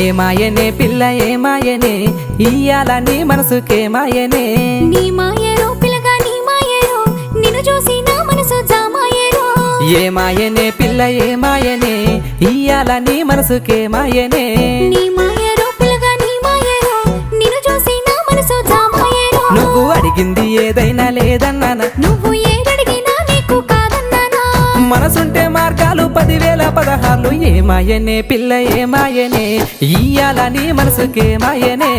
ఏమాయనే పిల్ల ఏమాయనే? ఇయ్యాల నీ మనసుకే మాయనే. నీ మాయరో పిల్లగా నీ మాయరో నిన్ను చూసి నా మనసు జామాయరో ఏమాయనే పిల్ల ఏమాయనే? ఇయ్యాల నీ మనసుకే మాయనే. నీ మాయరో పిల్లగా నీ మాయరో నిన్ను చూసి నా మనసు జామాయరో నువ్వు అడిగింది ఏదైనా లేదన్నానా? నువ్వు ఏడడిగినా నీకు కాదన్నానా? మనసుంటే మార్గాలు పదివేల పదహార్లు ఏమాయనే పిల్ల ఏమాయనే ఇయ్యాల నీ మనసుకే మాయనే.